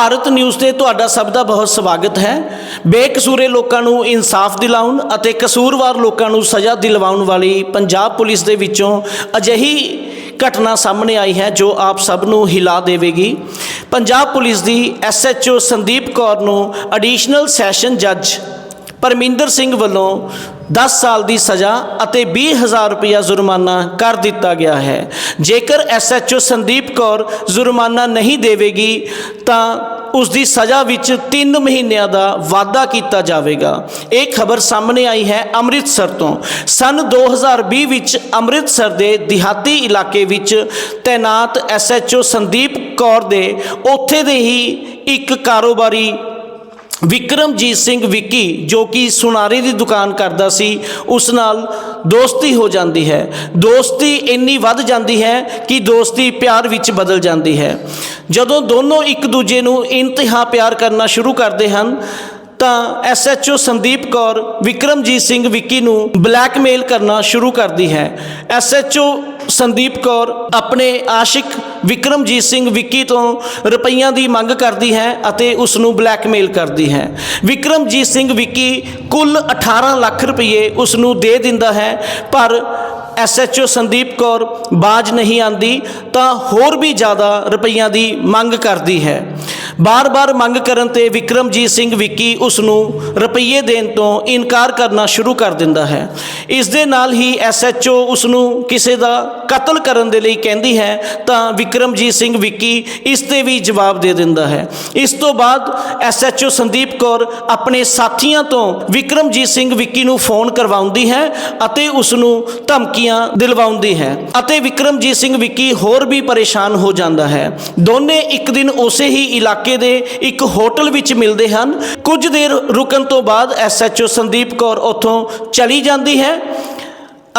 Bharat news ਤੇ ਤੁਹਾਡਾ ਸਭ ਦਾ ਬਹੁਤ ਸਵਾਗਤ ਹੈ। ਬੇਕਸੂਰੇ ਲੋਕਾਂ ਨੂੰ ਇਨਸਾਫ ਦਿਲਾਉਣ ਅਤੇ ਕਸੂਰਵਾਰ ਲੋਕਾਂ ਨੂੰ ਸਜ਼ਾ ਦਿਲਵਾਉਣ ਵਾਲੀ ਪੰਜਾਬ ਪੁਲਿਸ ਦੇ ਵਿੱਚੋਂ ਅਜਿਹੀ ਘਟਨਾ ਸਾਹਮਣੇ ਆਈ ਹੈ ਜੋ ਆਪ ਸਭ ਨੂੰ ਹਿਲਾ ਦੇਵੇਗੀ। ਪੰਜਾਬ ਪੁਲਿਸ ਦੀ ਐਸਐਚਓ ਸੰਦੀਪ ਕੌਰ ਨੂੰ ਐਡੀਸ਼ਨਲ ਸੈਸ਼ਨ ਜੱਜ ਪਰਮਿੰਦਰ ਸਿੰਘ ਵੱਲੋਂ 10 ਸਾਲ ਦੀ ਸਜ਼ਾ ਅਤੇ 20000 ਰੁਪਇਆ ਜੁਰਮਾਨਾ ਕਰ ਦਿੱਤਾ ਗਿਆ ਹੈ। ਜੇਕਰ ਐਸਐਚਓ ਸੰਦੀਪ ਕੌਰ ਜੁਰਮਾਨਾ ਨਹੀਂ ਦੇਵੇਗੀ, ਤਾਂ ਉਸ ਦੀ ਸਜ਼ਾ ਵਿੱਚ 3 ਮਹੀਨਿਆਂ ਦਾ ਵਾਅਦਾ ਕੀਤਾ ਜਾਵੇਗਾ। ਇਹ ਖਬਰ ਸਾਹਮਣੇ ਆਈ ਹੈ ਅੰਮ੍ਰਿਤਸਰ ਤੋਂ। ਸਨ 2020 ਵਿੱਚ ਅੰਮ੍ਰਿਤਸਰ ਦੇ ਦਿਹਾਤੀ ਇਲਾਕੇ ਵਿੱਚ ਤੈਨਾਤ ਐਸਐਚਓ ਸੰਦੀਪ ਕੌਰ ਦੇ ਉੱਥੇ ਦੇ ਹੀ ਇੱਕ ਕਾਰੋਬਾਰੀ ਵਿਕਰਮਜੀਤ ਸਿੰਘ ਵਿੱਕੀ, ਜੋ ਕਿ ਸੁਨਾਰੇ ਦੀ ਦੁਕਾਨ ਕਰਦਾ ਸੀ, ਉਸ ਨਾਲ ਦੋਸਤੀ ਹੋ ਜਾਂਦੀ ਹੈ। ਦੋਸਤੀ ਇੰਨੀ ਵੱਧ ਜਾਂਦੀ ਹੈ ਕਿ ਦੋਸਤੀ ਪਿਆਰ ਵਿੱਚ ਬਦਲ ਜਾਂਦੀ ਹੈ। ਜਦੋਂ ਦੋਨੋਂ ਇੱਕ ਦੂਜੇ ਨੂੰ ਇੰਤਹਾ ਪਿਆਰ ਕਰਨਾ ਸ਼ੁਰੂ ਕਰਦੇ ਹਨ, ਤਾਂ ਐਸਐਚਓ ਸੰਦੀਪ ਕੌਰ ਵਿਕਰਮਜੀਤ ਸਿੰਘ ਵਿੱਕੀ ਨੂੰ ਬਲੈਕਮੇਲ ਕਰਨਾ ਸ਼ੁਰੂ ਕਰਦੀ ਹੈ। ਐਸਐਚਓ ਸੰਦੀਪ ਕੌਰ ਆਪਣੇ ਆਸ਼ਿਕ ਵਿਕਰਮਜੀਤ ਸਿੰਘ ਵਿੱਕੀ ਤੋਂ ਰੁਪਈਆਂ ਦੀ ਮੰਗ ਕਰਦੀ ਹੈ ਅਤੇ ਉਸ ਨੂੰ ਬਲੈਕਮੇਲ ਕਰਦੀ ਹੈ। ਵਿਕਰਮਜੀਤ ਸਿੰਘ ਵਿੱਕੀ ਕੁੱਲ 18 ਲੱਖ ਰੁਪਏ ਉਸ ਨੂੰ ਦੇ ਦਿੰਦਾ ਹੈ, ਪਰ ਐਸਐਚਓ ਸੰਦੀਪ ਕੌਰ ਬਾਜ ਨਹੀਂ ਆਂਦੀ ਤਾਂ ਹੋਰ ਵੀ ਜ਼ਿਆਦਾ ਰੁਪਈਆਂ ਦੀ ਮੰਗ ਕਰਦੀ ਹੈ। ਬਾਰ-ਬਾਰ ਮੰਗ ਕਰਨ ਤੇ ਵਿਕਰਮਜੀਤ ਸਿੰਘ ਵਿੱਕੀ ਉਸ ਨੂੰ ਰੁਪਈਏ ਦੇਣ ਤੋਂ ਇਨਕਾਰ ਕਰਨਾ ਸ਼ੁਰੂ ਕਰ ਦਿੰਦਾ ਹੈ। ਇਸ ਦੇ ਨਾਲ ਹੀ ਐਸਐਚਓ ਉਸ ਨੂੰ ਕਿਸੇ ਦਾ ਕਤਲ ਕਰਨ ਦੇ ਲਈ ਕਹਿੰਦੀ ਹੈ ਤਾਂ ਵਿਕਰਮਜੀਤ ਸਿੰਘ ਵਿੱਕੀ ਇਸ ਤੇ ਵੀ ਜਵਾਬ ਦੇ ਦਿੰਦਾ ਹੈ। ਇਸ ਤੋਂ ਬਾਅਦ ਐਸਐਚਓ ਸੰਦੀਪ ਕੌਰ ਆਪਣੇ ਸਾਥੀਆਂ ਤੋਂ ਵਿਕਰਮਜੀਤ ਸਿੰਘ ਵਿੱਕੀ ਨੂੰ ਫੋਨ ਕਰਵਾਉਂਦੀ ਹੈ ਅਤੇ ਉਸ ਨੂੰ ਧਮਕੀਆਂ ਦਿਲਵਾਉਂਦੀ ਹੈ ਅਤੇ ਵਿਕਰਮਜੀਤ ਸਿੰਘ ਵਿੱਕੀ ਹੋਰ ਵੀ ਪਰੇਸ਼ਾਨ ਹੋ ਜਾਂਦਾ ਹੈ। ਦੋਨੇ ਇੱਕ ਦਿਨ ਉਸੇ ਹੀ ਇਲਾਕੇ ਦੇ ਇੱਕ ਹੋਟਲ ਵਿੱਚ ਮਿਲਦੇ ਹਨ। ਕੁਝ ਦੇਰ ਰੁਕਣ ਤੋਂ ਬਾਅਦ ਐਸਐਚਓ ਸੰਦੀਪ ਕੌਰ ਉੱਥੋਂ ਚਲੀ ਜਾਂਦੀ ਹੈ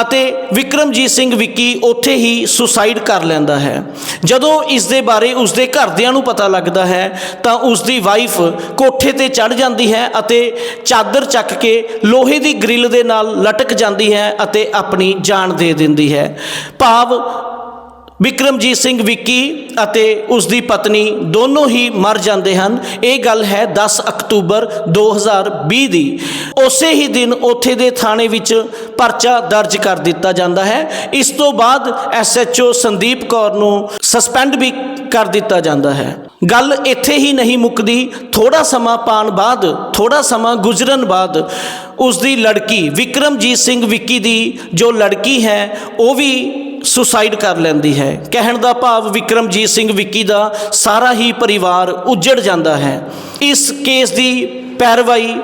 ਅਤੇ ਵਿਕਰਮਜੀਤ ਸਿੰਘ ਵਿੱਕੀ ਉੱਥੇ ਹੀ ਸੁਸਾਈਡ ਕਰ ਲੈਂਦਾ ਹੈ। ਜਦੋਂ ਇਸ ਦੇ ਬਾਰੇ ਉਸ ਦੇ ਘਰਦਿਆਂ ਨੂੰ ਪਤਾ ਲੱਗਦਾ ਹੈ, ਤਾਂ ਉਸ ਦੀ ਵਾਈਫ ਕੋਠੇ ਤੇ ਚੜ ਜਾਂਦੀ ਹੈ ਅਤੇ ਚਾਦਰ ਚੱਕ ਕੇ ਲੋਹੇ ਦੀ ਗ੍ਰਿਲ ਦੇ ਨਾਲ ਲਟਕ ਜਾਂਦੀ ਹੈ ਅਤੇ ਆਪਣੀ ਜਾਨ ਦੇ ਦਿੰਦੀ ਹੈ। ਭਾਵ ਵਿਕਰਮਜੀਤ ਸਿੰਘ ਵਿੱਕੀ ਅਤੇ ਉਸ ਦੀ ਪਤਨੀ ਦੋਨੋਂ ਹੀ ਮਰ ਜਾਂਦੇ ਹਨ। ਇਹ ਗੱਲ ਹੈ 10 ਅਕਤੂਬਰ 2020 ਦੀ। ਉਸੇ ਹੀ ਦਿਨ ਉੱਥੇ ਦੇ ਥਾਣੇ ਵਿੱਚ ਪਰਚਾ ਦਰਜ ਕਰ ਦਿੱਤਾ ਜਾਂਦਾ ਹੈ। ਇਸ ਤੋਂ ਬਾਅਦ ਐਸਐਚਓ ਸੰਦੀਪ ਕੌਰ ਨੂੰ ਸਸਪੈਂਡ ਵੀ ਕਰ ਦਿੱਤਾ ਜਾਂਦਾ ਹੈ। ਗੱਲ ਇੱਥੇ ਹੀ ਨਹੀਂ ਮੁੱਕਦੀ। ਥੋੜਾ ਸਮਾਂ ਪਾਣ ਬਾਅਦ ਥੋੜਾ ਸਮਾਂ ਗੁਜ਼ਰਨ ਬਾਅਦ ਉਸ ਦੀ ਲੜਕੀ ਵਿਕਰਮਜੀਤ ਸਿੰਘ ਵਿੱਕੀ ਦੀ ਜੋ ਲੜਕੀ ਹੈ, ਉਹ ਵੀ ਸੁਸਾਈਡ ਕਰ ਲੈਂਦੀ ਹੈ। ਕਹਿਣ ਦਾ ਭਾਵ ਵਿਕਰਮਜੀਤ ਸਿੰਘ ਵਿੱਕੀ ਦਾ ਸਾਰਾ ਹੀ ਪਰਿਵਾਰ ਉੱਜੜ ਜਾਂਦਾ ਹੈ। ਇਸ ਕੇਸ ਦੀ ਪੈਰਵਾਈ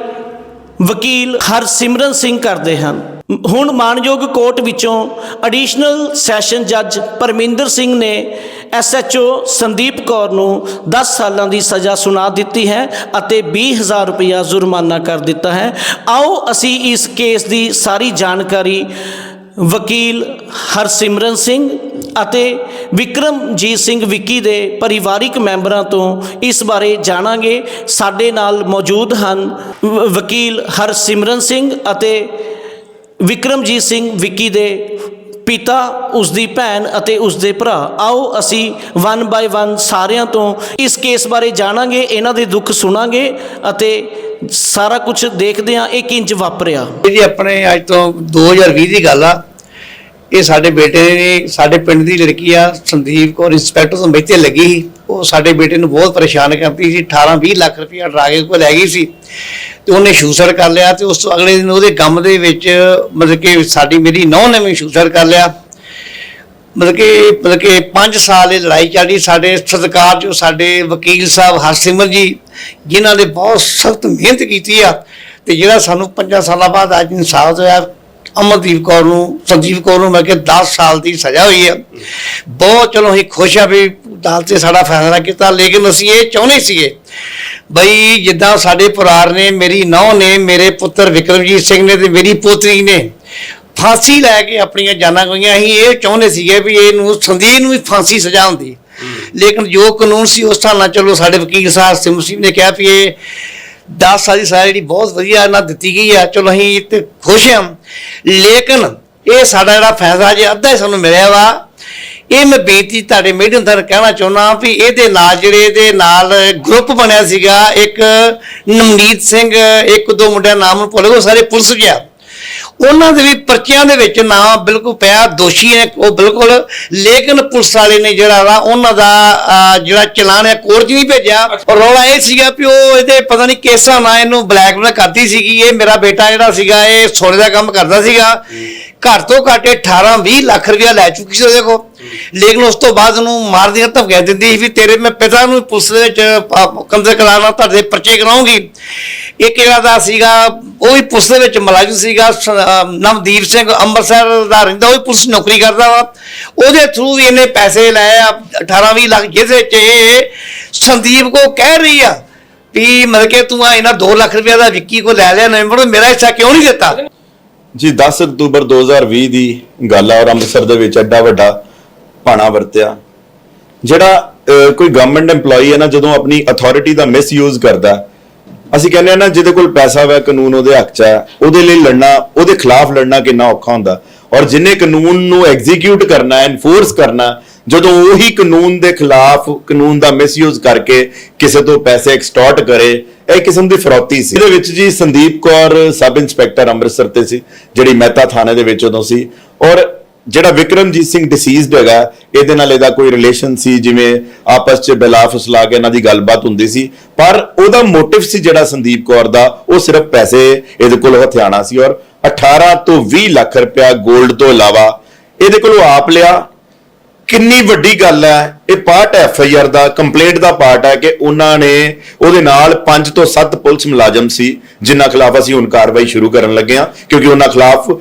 ਵਕੀਲ ਹਰਸਿਮਰਨ ਸਿੰਘ ਕਰਦੇ ਹਨ। ਹੁਣ ਮਾਨਯੋਗ ਕੋਰਟ ਵਿੱਚੋਂ ਐਡੀਸ਼ਨਲ ਸੈਸ਼ਨ ਜੱਜ ਪਰਮਿੰਦਰ ਸਿੰਘ ਨੇ ਐਸਐਚਓ ਸੰਦੀਪ ਕੌਰ ਨੂੰ 10 ਸਾਲਾਂ ਦੀ ਸਜ਼ਾ ਸੁਣਾ ਦਿੱਤੀ ਹੈ ਅਤੇ 20000 ਰੁਪਇਆ ਜੁਰਮਾਨਾ ਕਰ ਦਿੱਤਾ ਹੈ। ਆਓ ਅਸੀਂ ਇਸ ਕੇਸ ਦੀ ਸਾਰੀ ਜਾਣਕਾਰੀ ਵਕੀਲ ਹਰਸਿਮਰਨ ਸਿੰਘ ਅਤੇ ਵਿਕਰਮਜੀਤ ਸਿੰਘ ਵਿੱਕੀ ਦੇ ਪਰਿਵਾਰਿਕ ਮੈਂਬਰਾਂ ਤੋਂ ਇਸ ਬਾਰੇ ਜਾਣਾਂਗੇ। ਸਾਡੇ ਨਾਲ ਮੌਜੂਦ ਹਨ ਵਕੀਲ ਹਰਸਿਮਰਨ ਸਿੰਘ ਅਤੇ ਵਿਕਰਮਜੀਤ ਸਿੰਘ ਵਿੱਕੀ ਦੇ ਪਿਤਾ, ਉਸ ਦੀ ਭੈਣ ਅਤੇ ਉਸ ਦੇ ਭਰਾ। ਆਓ ਅਸੀਂ ਵਨ ਬਾਈ ਵਨ ਸਾਰਿਆਂ ਤੋਂ ਇਸ ਕੇਸ ਬਾਰੇ ਜਾਣਾਂਗੇ, ਇਹਨਾਂ ਦੇ ਦੁੱਖ ਸੁਣਾਂਗੇ ਅਤੇ ਸਾਰਾ ਕੁਝ ਦੇਖਦੇ ਹਾਂ ਇਹ ਕਿੰਜ ਵਾਪਰਿਆ। ਇਹ ਜੀ ਆਪਣੇ ਅੱਜ ਤੋਂ 2020 ਦੀ ਗੱਲ ਆ। ਇਹ ਸਾਡੇ ਬੇਟੇ ਨੇ, ਸਾਡੇ ਪਿੰਡ ਦੀ ਲੜਕੀ ਆ, ਸੰਦੀਪ ਕੌਰ, ਇੰਸਪੈਕਟਰ ਤੋਂ ਬੈਠੇ ਲੱਗੀ ਸੀ। ਉਹ ਸਾਡੇ ਬੇਟੇ ਨੂੰ ਬਹੁਤ ਪਰੇਸ਼ਾਨ ਕਰਦੀ ਸੀ 18 20 ਲੱਖ ਰੁਪਇਆ ਡਰਾ ਕੇ ਕੋਲ ਲੈ ਗਈ ਸੀ। ਤੇ ਉਹਨੇ ਸ਼ੂਸਰ ਕਰ ਲਿਆ ਤੇ ਉਸ ਤੋਂ ਅਗਲੇ ਦਿਨ ਉਹਦੇ ਗਮ ਦੇ ਵਿੱਚ ਮਤਲਬ ਕਿ ਸਾਡੀ ਮੇਰੀ ਨੌਂ ਨੇ ਵੀ ਸ਼ੂਸਰ ਕਰ ਲਿਆ। ਮਤਲਬ ਕਿ ਮਤਲਬ ਕਿ 5 ਸਾਲ ਇਹ ਲੜਾਈ ਚੱਲੀ ਸਾਡੇ ਸਤਿਕਾਰ ਜੋ ਸਾਡੇ ਵਕੀਲ ਸਾਹਿਬ ਹਰਸਿਮਰ ਜੀ, ਜਿਨ੍ਹਾਂ ਨੇ ਬਹੁਤ ਸਖਤ ਮਿਹਨਤ ਕੀਤੀ ਆ ਤੇ ਜਿਹੜਾ ਸਾਨੂੰ 5 ਸਾਲਾਂ ਬਾਅਦ ਅੱਜ ਇਨਸਾਫ ਹੋਇਆ ਅਮਰਦੀਪ ਕੌਰ ਨੂੰ ਸੰਜੀਵ ਕੌਰ ਨੂੰ ਮੈਂ ਕਿ 10 ਸਾਲ ਦੀ ਸਜ਼ਾ ਹੋਈ ਆ। ਬਹੁਤ ਚਲੋ ਅਸੀਂ ਖੁਸ਼ ਆ ਵੀ ਅਦਾਲਤ ਨੇ ਸਾਡਾ ਫੈਸਲਾ ਕੀਤਾ ਲੇਕਿਨ ਅਸੀਂ ਇਹ ਚਾਹੁੰਦੇ ਸੀਗੇ ਬਈ ਜਿੱਦਾਂ ਸਾਡੇ ਪਰਿਵਾਰ ਨੇ ਮੇਰੀ ਨੌਂ ਨੇ ਮੇਰੇ ਪੁੱਤਰ ਵਿਕਰਮਜੀਤ ਸਿੰਘ ਨੇ ਤੇ ਮੇਰੀ ਪੋਤਰੀ ਨੇ ਫਾਂਸੀ ਲੈ ਕੇ ਆਪਣੀਆਂ ਜਾਨਾਂ ਗਈਆਂ। ਅਸੀਂ ਇਹ ਚਾਹੁੰਦੇ ਸੀਗੇ ਵੀ ਇਹਨੂੰ ਸੰਦੀਪ ਨੂੰ ਵੀ ਫਾਂਸੀ ਸਜ਼ਾ ਹੁੰਦੀ। ਲੇਕਿਨ ਜੋ ਕਾਨੂੰਨ ਸੀ ਉਸ ਹਿਸਾਬ ਨਾਲ ਚਲੋ ਸਾਡੇ ਵਕੀਲ ਸਾਹਿਬ ਸਿੰਘ ਨੇ ਕਿਹਾ ਵੀ ਇਹ 10 ਸਾਲ ਦੀ ਸਜ਼ਾ ਜਿਹੜੀ ਬਹੁਤ ਵਧੀਆ ਇਹਨਾਂ ਦਿੱਤੀ ਗਈ ਆ ਚਲੋ ਅਸੀਂ ਤੇ ਖੁਸ਼ ਹਾਂ। ਲੇਕਿਨ ਇਹ ਸਾਡਾ ਜਿਹੜਾ ਫੈਸਲਾ ਜੇ ਅੱਧਾ ਹੀ ਸਾਨੂੰ ਮਿਲਿਆ ਵਾ, ਇਹ ਮੈਂ ਬੇਨਤੀ ਤੁਹਾਡੇ ਮੀਡੀਅਮ ਤੱਕ ਕਹਿਣਾ ਚਾਹੁੰਦਾ ਵੀ ਇਹਦੇ ਨਾਲ ਜਿਹੜੇ ਇਹਦੇ ਨਾਲ ਗਰੁੱਪ ਬਣਿਆ ਸੀਗਾ, ਇੱਕ ਨਵਨੀਤ ਸਿੰਘ, ਇੱਕ ਦੋ ਮੁੰਡਿਆਂ ਦਾ ਨਾਮ ਭੁੱਲ ਗਏ, ਉਹ ਸਾਰੇ ਪੁਲਿਸ ਗਿਆ ਉਹਨਾਂ ਦੇ ਵੀ ਪਰਚਿਆਂ ਦੇ ਵਿੱਚ ਨਾ ਬਿਲਕੁਲ ਪਿਆ, ਦੋਸ਼ੀ ਹੈ ਉਹ ਬਿਲਕੁਲ, ਲੇਕਿਨ ਪੁਲਿਸ ਵਾਲੇ ਨੇ ਜਿਹੜਾ ਵਾ ਉਹਨਾਂ ਦਾ ਜਿਹੜਾ ਚਲਾਨ ਹੈ, ਕੋਰਟ 'ਚ ਨਹੀਂ ਭੇਜਿਆ। ਰੌਲਾ ਇਹ ਸੀਗਾ ਵੀ ਉਹ ਇਹਦੇ ਪਤਾ ਨਹੀਂ ਕੇਸਾਂ ਨਾ ਇਹਨੂੰ ਬਲੈਕਮੇਲ ਕਰਦੀ ਸੀਗੀ, ਇਹ ਮੇਰਾ ਬੇਟਾ ਜਿਹੜਾ ਸੀਗਾ, ਇਹ ਸੋਨੇ ਦਾ ਕੰਮ ਕਰਦਾ ਸੀਗਾ। ਘੱਟ ਤੋਂ ਘੱਟ ਇਹ 18 20 ਲੱਖ ਰੁਪਇਆ ਲੈ ਚੁੱਕੀ ਸੀ ਉਹਦੇ ਕੋਲ ਲੇਕਿਨ ਉਸ ਤੋਂ ਬਾਅਦ ਉਹਨੂੰ ਮਾਰ ਦੀਆਂ ਧਮਕੀਆਂ ਦਿੰਦੀ ਸੀ ਵੀ ਤੇਰੇ ਮੈਂ ਪਿਤਾ ਨੂੰ ਪੁਲਿਸ ਦੇ ਵਿੱਚ ਪ- ਕਬਜ਼ਾ ਕਰਾਉਣਾ ਤੁਹਾਡੇ ਪਰਚੇ ਕਰਾਉਂਗੀ। ਇੱਕ ਜਿਹੜਾ ਦਾ ਸੀਗਾ? ਉਹ ਵੀ ਪੁਲਿਸ ਦੇ ਵਿੱਚ ਮੁਲਾਜ਼ਮ ਸੀਗਾ ਨਵਦੀਪ ਸਿੰਘ ਅੰਮ੍ਰਿਤਸਰ ਦਾ ਰਹਿੰਦਾ, ਉਹ ਵੀ ਪੁਲਿਸ ਨੌਕਰੀ ਕਰਦਾ ਵਾ। ਉਹਦੇ ਥਰੂ ਵੀ ਇਹਨੇ ਪੈਸੇ ਲਏ ਆ 18 20 ਲੱਖ, ਜਿਹਦੇ ਵਿੱਚ ਇਹ ਸੰਦੀਪ ਕੋ ਕਹਿ ਰਹੀ ਆ ਵੀ ਮਤਲਬ ਕਿ ਤੂੰ ਇਹਨਾਂ 2 ਲੱਖ ਰੁਪਏ ਦਾ ਵਿੱਕੀ ਕੋ ਲੈ ਲਿਆ ਨਵੰਬਰ ਮੇਰਾ ਹਿੱਸਾ ਕਿਉਂ ਨਹੀਂ ਦਿੱਤਾ? ਜੀ 10 ਅਕਤੂਬਰ 2020 ਦੀ ਗੱਲ ਆ ਔਰ ਅੰਮ੍ਰਿਤਸਰ ਦੇ ਵਿੱਚ ਐਡਾ ਵੱਡਾ ਭਾਣਾ ਵਰਤਿਆ। ਜਿਹੜਾ ਕੋਈ ਗਵਰਨਮੈਂਟ EMPLOYE ਹੈ ਨਾ, ਜਦੋਂ ਆਪਣੀ ਅਥਾਰਟੀ ਦਾ ਮਿਸਯੂਜ਼ ਕਰਦਾ ਅਸੀਂ ਕਹਿੰਦੇ ਆ ਨਾ, ਜਿਹਦੇ ਕੋਲ ਪੈਸਾ ਹੈ ਕਾਨੂੰਨ ਉਹਦੇ ਹੱਕ 'ਚ ਹੈ, ਉਹਦੇ ਲਈ ਲੜਨਾ, ਉਹਦੇ ਖਿਲਾਫ ਲੜਨਾ ਕਿੰਨਾ ਔਖਾ ਹੁੰਦਾ। ਔਰ ਜਿਨੇ ਕਾਨੂੰਨ ਨੂੰ ਐਗਜ਼ੀਕਿਊਟ ਕਰਨਾ ਹੈ ਐਨਫੋਰਸ ਕਰਨਾ ਜਦੋਂ ਉਹੀ ਕਾਨੂੰਨ ਦੇ ਖਿਲਾਫ ਕਾਨੂੰਨ ਦਾ ਮਿਸਯੂਜ਼ ਕਰਕੇ ਕਿਸੇ ਤੋਂ ਪੈਸੇ ਐਕਸਟੋਰਟ ਕਰੇ, ਇਹ ਕਿਸਮ ਦੀ ਫਰੋਤੀ ਸੀ। ਇਹਦੇ ਵਿੱਚ ਜੀ ਸੰਦੀਪ ਕੌਰ, ਸਬ ਇੰਸਪੈਕਟਰ ਅੰਮ੍ਰਿਤਸਰ ਤੇ ਸੀ, ਜਿਹੜੀ ਮਹਿਤਾ ਥਾਣੇ ਦੇ ਵਿੱਚ ਉਦੋਂ ਸੀ। ਔਰ ਜਿਹੜਾ ਵਿਕਰਮਜੀਤ ਸਿੰਘ ਡਿਸੀਜ਼ਡ ਹੈਗਾ, ਇਹਦੇ ਨਾਲ ਇਹਦਾ ਕੋਈ ਰਿਲੇਸ਼ਨ ਸੀ, ਜਿਵੇਂ ਆਪਸ 'ਚ ਬਿਲਾ ਫਸਲਾ ਕੇ ਇਹਨਾਂ ਦੀ ਗੱਲਬਾਤ ਹੁੰਦੀ ਸੀ। ਪਰ ਉਹਦਾ ਮੋਟਿਵ ਸੀ ਜਿਹੜਾ ਸੰਦੀਪ ਕੌਰ ਦਾ, ਉਹ ਸਿਰਫ ਪੈਸੇ ਇਹਦੇ ਕੋਲ ਹਥਿਆਣਾ ਸੀ। ਔਰ 18 ਤੋਂ 20 ਲੱਖ ਰੁਪਇਆ 골ਡ ਤੋਂ ਇਲਾਵਾ ਇਹਦੇ ਕੋਲੋਂ ਆਪ ਲਿਆ ਕਿੰਨੀ ਵੱਡੀ ਗੱਲ ਹੈ ਇਹ ਪਾਰਟ ਐਫ ਆਈ ਆਰ ਦਾ ਕੰਪਲੇਂਟ ਦਾ ਪਾਰਟ ਹੈ ਕਿ ਉਹਨਾਂ ਨੇ ਉਹਦੇ ਨਾਲ 5 ਤੋਂ 7 ਪੁਲਿਸ ਮੁਲਾਜ਼ਮ ਸੀ ਜਿਨ੍ਹਾਂ ਖਿਲਾਫ ਅਸੀਂ ਹੁਣ ਕਾਰਵਾਈ ਸ਼ੁਰੂ ਕਰਨ ਲੱਗੇ ਹਾਂ ਕਿਉਂਕਿ ਉਹਨਾਂ ਖਿਲਾਫ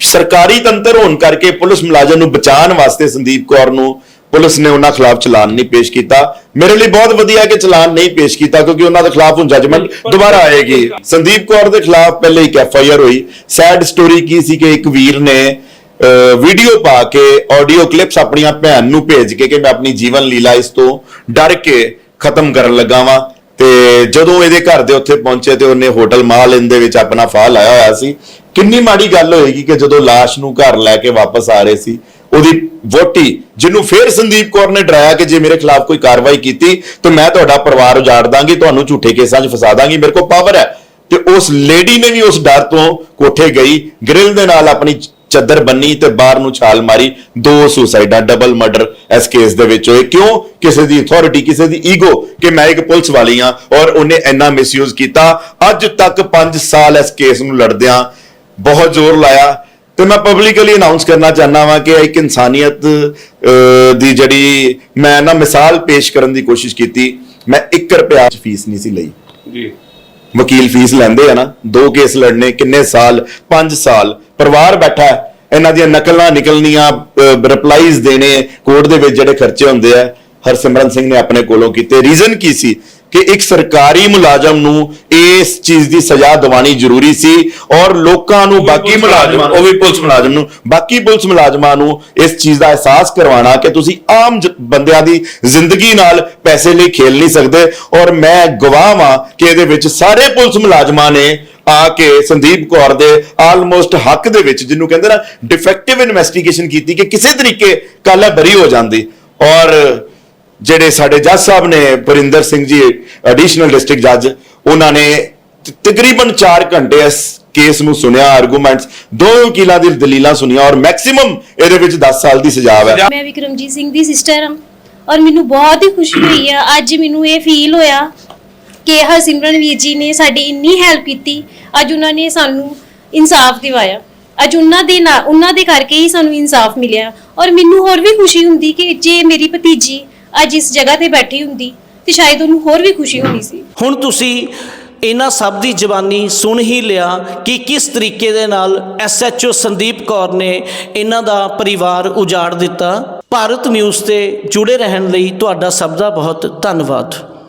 ਸਰਕਾਰੀ ਤੰਤਰ ਹੋਣ ਕਰਕੇ ਪੁਲਿਸ ਮੁਲਾਜ਼ਮ ਨੂੰ ਬਚਾਉਣ ਵਾਸਤੇ ਸੰਦੀਪ ਕੌਰ ਨੂੰ ਪੁਲਿਸ ਨੇ ਉਹਨਾਂ ਖਿਲਾਫ ਚਲਾਨ ਨਹੀਂ ਪੇਸ਼ ਕੀਤਾ। ਮੇਰੇ ਲਈ ਬਹੁਤ ਵਧੀਆ ਕਿ ਚਲਾਨ ਨਹੀਂ ਪੇਸ਼ ਕੀਤਾ ਕਿਉਂਕਿ ਉਹਨਾਂ ਦੇ ਖਿਲਾਫ ਹੁਣ ਜੱਜਮੈਂਟ ਦੁਬਾਰਾ ਆਏਗੀ। ਸੰਦੀਪ ਕੌਰ ਦੇ ਖਿਲਾਫ ਪਹਿਲੇ ਇੱਕ ਐਫ ਆਈ ਆਰ ਹੋਈ। ਸੈਡ ਸਟੋਰੀ ਕੀ ਸੀ ਕਿ ਇੱਕ ਵੀਰ ਨੇ ਵੀਡੀਓ ਪਾ ਕੇ ਆਡੀਓ ਕਲਿੱਪਸ ਆਪਣੀਆਂ ਭੈਣ ਨੂੰ ਭੇਜ ਕੇ ਕਿ ਮੈਂ ਆਪਣੀ ਜੀਵਨ ਲੀਲਾ ਇਸ ਤੋਂ ਡਰ ਕੇ ਖਤਮ ਕਰਨ ਲੱਗਾ ਵਾਂ। ਤੇ ਜਦੋਂ ਇਹਦੇ ਘਰ ਦੇ ਉੱਥੇ ਪਹੁੰਚੇ ਤੇ ਉਹਨੇ ਹੋਟਲ ਮਾਲ ਦੇ ਵਿੱਚ ਆਪਣਾ ਫਾਹ ਲਾਇਆ ਹੋਇਆ ਸੀ, ਕਿੰਨੀ ਮਾੜੀ ਗੱਲ ਹੋਏਗੀ ਕਿ ਜਦੋਂ ਲਾਸ਼ ਨੂੰ ਘਰ ਲੈ ਕੇ ਵਾਪਸ ਆ ਰਹੇ ਸੀ, ਉਹਦੀ ਵੋਟੀ ਜਿਹਨੂੰ ਫੇਰ ਸੰਦੀਪ ਕੌਰ ਨੇ ਡਰਾਇਆ ਕਿ ਜੇ ਮੇਰੇ ਖਿਲਾਫ ਕੋਈ ਕਾਰਵਾਈ ਕੀਤੀ, ਤਾਂ ਮੈਂ ਤੁਹਾਡਾ ਪਰਿਵਾਰ ਉਜਾੜ ਦਾਂਗੀ, ਤੁਹਾਨੂੰ ਝੂਠੇ ਕੇਸਾਂ 'ਚ ਫਸਾ ਦਾਂਗੀ, ਮੇਰੇ ਕੋਲ ਪਾਵਰ ਹੈ। ਤੇ ਉਸ ਲੇਡੀ ਨੇ ਵੀ ਉਸ ਡਰ ਤੋਂ ਕੋਠੇ ਗਈ ਗ੍ਰਿਲ ਦੇ ਨਾਲ ਆਪਣੀ ਚੱਦਰ ਬੰਨੀ ਤੇ ਬਾਹਰ ਨੂੰ ਛਾਲ ਮਾਰੀ। ਦੋ ਸੁਸਾਈਡਾਂ ਡਬਲ ਮਰਡਰ ਇਸ ਕੇਸ ਦੇ ਵਿੱਚ ਹੋਏ। ਕਿਉਂ? ਕਿਸੇ ਦੀ ਅਥਾਰਟੀ ਕਿਸੇ ਦੀ ਈਗੋ ਕਿ ਮੈਂ ਇੱਕ ਪੁਲਿਸ ਵਾਲੀ ਆ ਔਰ ਉਹਨੇ ਇੰਨਾ ਮਿਸਯੂਜ਼ ਕੀਤਾ। ਅੱਜ ਤੱਕ 5 ਸਾਲ ਇਸ ਕੇਸ ਨੂੰ ਲੜਦਿਆਂ ਬਹੁਤ ਜ਼ੋਰ ਲਾਇਆ। ਤੇ ਮੈਂ ਪਬਲਿਕਲੀ ਅਨਾਉਂਸ ਕਰਨਾ ਚਾਹਨਾ ਵਾਂ ਕਿ ਇੱਕ ਇਨਸਾਨੀਅਤ ਦੀ ਜਿਹੜੀ ਮੈਂ ਨਾ ਮਿਸਾਲ ਪੇਸ਼ ਕਰਨ ਦੀ ਕੋਸ਼ਿਸ਼ ਕੀਤੀ। ਮੈਂ 1 ਰੁਪਿਆ ਫੀਸ ਨਹੀਂ ਸੀ ਲਈ। ਜੀ। ਵਕੀਲ ਫੀਸ ਲੈਂਦੇ ਆ ਨਾ, ਦੋ ਕੇਸ ਲੜਨੇ, ਕਿੰਨੇ ਸਾਲ 5 ਸਾਲ, ਪਰਿਵਾਰ ਬੈਠਾ ਹੈ, ਇਹਨਾਂ ਦੀਆਂ ਨਕਲਾਂ ਨਿਕਲਣੀਆਂ ਰਿਪਲਾਈਜ਼ ਦੇਣੇ ਕੋਰਟ ਦੇ ਵਿੱਚ ਜਿਹੜੇ ਖਰਚੇ ਹੁੰਦੇ ਆ, ਹਰਸਿਮਰਨ ਸਿੰਘ ਨੇ ਆਪਣੇ ਕੋਲੋਂ ਕੀਤੇ। ਰੀਜ਼ਨ ਕੀ ਸੀ? ਕਿ ਇੱਕ ਸਰਕਾਰੀ ਮੁਲਾਜ਼ਮ ਨੂੰ ਇਸ ਚੀਜ਼ ਦੀ ਸਜ਼ਾ ਦਿਵਾਣੀ ਜ਼ਰੂਰੀ ਸੀ ਔਰ ਲੋਕਾਂ ਨੂੰ ਬਾਕੀ ਮੁਲਾਜ਼ਮਾਂ ਉਹ ਵੀ ਪੁਲਿਸ ਮੁਲਾਜ਼ਮ ਨੂੰ। ਬਾਕੀ ਪੁਲਿਸ ਮੁਲਾਜ਼ਮਾਂ ਨੂੰ ਇਸ ਚੀਜ਼ ਦਾ ਅਹਿਸਾਸ ਕਰਵਾਉਣਾ ਕਿ ਤੁਸੀਂ ਆਮ ਬੰਦਿਆਂ ਦੀ ਜ਼ਿੰਦਗੀ ਨਾਲ ਪੈਸੇ ਲਈ ਖੇਲ ਨਹੀਂ ਸਕਦੇ ਔਰ ਮੈਂ ਗਵਾਹ ਹਾਂ ਕਿ ਇਹਦੇ ਵਿੱਚ ਸਾਰੇ ਪੁਲਿਸ ਮੁਲਾਜ਼ਮਾਂ ਨੇ ਆ ਕੇ ਸੰਦੀਪ ਕੌਰ ਦੇ ਆਲਮੋਸਟ ਹੱਕ ਦੇ ਵਿੱਚ ਜਿਹਨੂੰ ਕਹਿੰਦੇ ਨਾ ਡਿਫੈਕਟਿਵ ਇਨਵੈਸਟੀਗੇਸ਼ਨ ਕੀਤੀ ਕਿ ਕਿਸੇ ਤਰੀਕੇ ਕੱਲ ਬਰੀ ਹੋ ਜਾਂਦੀ। ਔਰ ਜਿਹੜੇ ਸਾਡੇ ਜੱਜ ਸਾਹਿਬ ਨੇ ਪਰਿੰਦਰ ਸਿੰਘ ਜੀ ਐਡੀਸ਼ਨਲ ਡਿਸਟ੍ਰਿਕਟ ਜੱਜ ਉਹਨਾਂ ਨੇ ਤਕਰੀਬਨ 4 ਘੰਟੇ ਇਸ ਕੇਸ ਨੂੰ ਸੁਣਿਆ ਆਰਗੂਮੈਂਟਸ ਦੋ ਵਕੀਲਾਂ ਦੀ ਦਲੀਲਾਂ ਸੁਣੀਆਂ ਔਰ ਮੈਕਸਿਮਮ ਇਹਦੇ ਵਿੱਚ 10 ਸਾਲ ਦੀ ਸਜ਼ਾ ਹੈ। ਮੈਂ ਵਿਕਰਮਜੀਤ ਸਿੰਘ ਦੀ ਸਿਸਟਰ ਹਾਂ ਔਰ ਮੈਨੂੰ ਬਹੁਤ ਹੀ ਖੁਸ਼ੀ ਹੋਈ ਆ। ਅੱਜ ਮੈਨੂੰ ਇਹ ਫੀਲ ਹੋਇਆ ਕਿ ਹਰਸਿਮਰਨ ਵੀਰ ਜੀ ਨੇ ਸਾਡੀ ਇੰਨੀ ਹੈਲਪ ਕੀਤੀ। ਅੱਜ ਉਹਨਾਂ ਨੇ ਸਾਨੂੰ ਇਨਸਾਫ ਦਿਵਾਇਆ। ਅੱਜ ਉਹਨਾਂ ਦੇ ਨਾਲ ਉਹਨਾਂ ਦੇ ਕਰਕੇ ਹੀ ਸਾਨੂੰ ਇਨਸਾਫ ਮਿਲਿਆ। ਔਰ ਮੈਨੂੰ ਹੋਰ ਵੀ ਖੁਸ਼ੀ ਹੁੰਦੀ ਕਿ ਜੇ ਮੇਰੀ ਭਤੀਜੀ ਅੱਜ ਇਸ ਜਗ੍ਹਾ ਤੇ ਬੈਠੀ ਹੁੰਦੀ ਤੇ ਸ਼ਾਇਦ ਉਹਨੂੰ ਹੋਰ ਵੀ ਖੁਸ਼ੀ ਹੋਣੀ ਸੀ। ਹੁਣ ਤੁਸੀਂ ਇਹਨਾਂ ਸਭ ਦੀ ਜ਼ਬਾਨੀ ਸੁਣ ਹੀ ਲਿਆ ਕਿ ਕਿਸ ਤਰੀਕੇ ਦੇ ਨਾਲ ਐਸਐਚਓ ਸੰਦੀਪ ਕੌਰ ਨੇ ਇਹਨਾਂ ਦਾ ਪਰਿਵਾਰ ਉਜਾੜ ਦਿੱਤਾ। ਭਾਰਤ ਨਿਊਜ਼ ਤੇ ਜੁੜੇ ਰਹਿਣ ਲਈ ਤੁਹਾਡਾ ਸਭ ਦਾ ਬਹੁਤ ਧੰਨਵਾਦ।